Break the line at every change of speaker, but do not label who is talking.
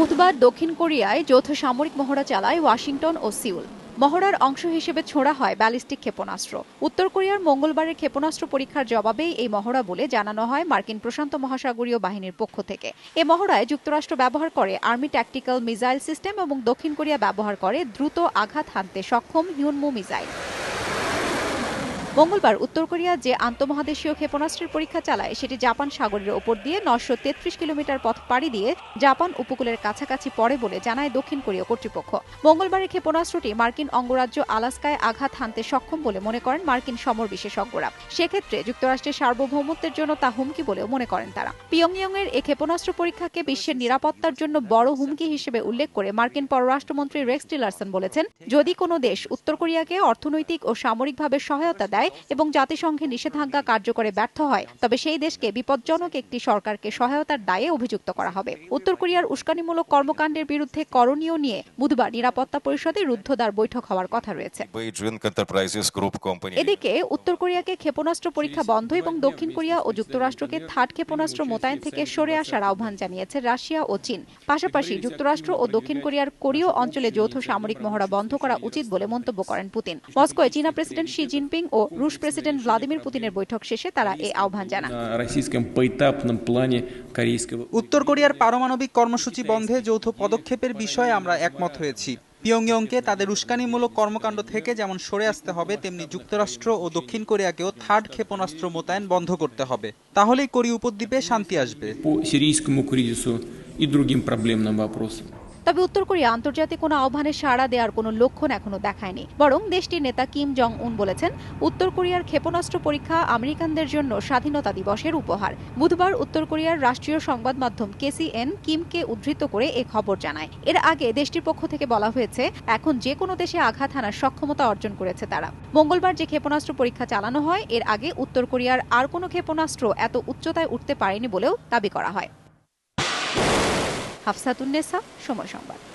বুধবার দক্ষিণ কোরিয়ায় যৌথ সামরিক মহড়া চালায় ওয়াশিংটন ও সিউল। মহড়ার অংশ হিসেবে ছোড়া হয় ব্যালিস্টিক ক্ষেপণাস্ত্র। উত্তর কোরিয়ার মঙ্গলবারের ক্ষেপণাস্ত্র পরীক্ষার জবাবেই এই মহড়া বলে জানানো হয় মার্কিন প্রশান্ত মহাসাগরীয় বাহিনীর পক্ষ থেকে। এ মহড়ায় যুক্তরাষ্ট্র ব্যবহার করে, আর্মি ট্যাকটিক্যাল মিসাইল সিস্টেম এবং দক্ষিণ কোরিয়া ব্যবহার করে দ্রুত আঘাত হানতে সক্ষম হিউনমু মিসাইল। মঙ্গলবার উত্তর কোরিয়া যে আন্তঃমহাদেশীয় ক্ষেপণাস্ত্রের পরীক্ষা চালায়, সেটি জাপান সাগরের ওপর দিয়ে নশো তেত্রিশ কিলোমিটার পথ পাড়ি দিয়ে জাপান উপকূলের কাছাকাছি পড়ে বলে জানায় দক্ষিণ কোরীয় কর্তৃপক্ষ। মঙ্গলবারের ক্ষেপণাস্ত্রটি মার্কিন অঙ্গরাজ্য আলাস্কায় আঘাত হানতে সক্ষম বলে মনে করেন মার্কিন সমর বিশেষজ্ঞরা। সেক্ষেত্রে যুক্তরাষ্ট্রের সার্বভৌমত্বের জন্য তা হুমকি বলেও মনে করেন তারা। পিয়ংইয়ং এর এই ক্ষেপণাস্ত্র পরীক্ষাকে বিশ্বের নিরাপত্তার জন্য বড় হুমকি হিসেবে উল্লেখ করে মার্কিন পররাষ্ট্রমন্ত্রী রেক্স টিলারসন বলেছেন, যদি কোনো দেশ উত্তর কোরিয়াকে অর্থনৈতিক ও সামরিকভাবে সহায়তা দেয় এবং জাতিসংঘে নিষেধাজ্ঞা কার্যকরে ব্যর্থ হয় তবে সেই দেশকে বিপজ্জনক একটি সরকারকে সহায়তার দায়ে অভিযুক্ত করা হবে। উত্তর কোরিয়ার উস্কানিমূলক কর্মকাণ্ডের বিরুদ্ধে করণীয় নিয়ে বুধবার নিরাপত্তা পরিষদে রুদ্ধদ্বার বৈঠক হওয়ার কথা রয়েছে. এদিকে উত্তর কোরিয়াকে ক্ষেপণাস্ত্র পরীক্ষা বন্ধ এবং দক্ষিণ কোরিয়া ও যুক্তরাষ্ট্রকে থার্ড ক্ষেপণাস্ত্র মোতায়েন থেকে সরে আসার আহ্বান জানিয়েছে রাশিয়া ও চীন। পাশাপাশি যুক্তরাষ্ট্র ও দক্ষিণ কোরিয়ার কোরীয় অঞ্চলে যৌথ সামরিক মহড়া বন্ধ করা উচিত বলে মন্তব্য করেন পুতিন। মস্কোয় চীনা প্রেসিডেন্ট শি জিনপিং ও রুশ প্রেসিডেন্ট ভ্লাদিমির পুতিনের বৈঠক শেষে তারা এই আহ্বান জানান।
উত্তর কোরিয়ার পারমাণবিক কর্মসূচি বন্ধে যৌথ পদক্ষেপের বিষয়ে আমরা একমত হয়েছি। পিয়ংয়ংকে তাদের উস্কানিমূলক কর্মকাণ্ড থেকে যেমন সরে আসতে হবে তেমনি যুক্তরাষ্ট্র ও দক্ষিণ কোরিয়াকেও থার্ড ক্ষেপণাস্ত্র মোতায়েন বন্ধ করতে হবে। তাহলেই কোরি উপদ্বীপে শান্তি আসবে।
তবে উত্তর কোরিয়া আন্তর্জাতিক কোনো আহ্বানে সাড়া দেওয়ার কোনো লক্ষণ এখনও দেখায়নি। বরং দেশটির নেতা কিম জং উন বলেছেন, উত্তর কোরিয়ার ক্ষেপণাস্ত্র পরীক্ষা আমেরিকানদের জন্য স্বাধীনতা দিবসের উপহার। বুধবার উত্তর কোরিয়ার রাষ্ট্রীয় সংবাদ মাধ্যম কেসিএন কিমকে উদ্ধৃত করে এ খবর জানায়। এর আগে দেশটির পক্ষ থেকে বলা হয়েছে, এখন যে কোনো দেশে আঘাত হানার সক্ষমতা অর্জন করেছে তারা। মঙ্গলবার যে ক্ষেপণাস্ত্র পরীক্ষা চালানো হয়, এর আগে উত্তর কোরিয়ার আর কোনো ক্ষেপণাস্ত্র এত উচ্চতায় উঠতে পারেনি বলেও দাবি করা হয়। হাফসাতুন্নেসা সময় সংবাদ।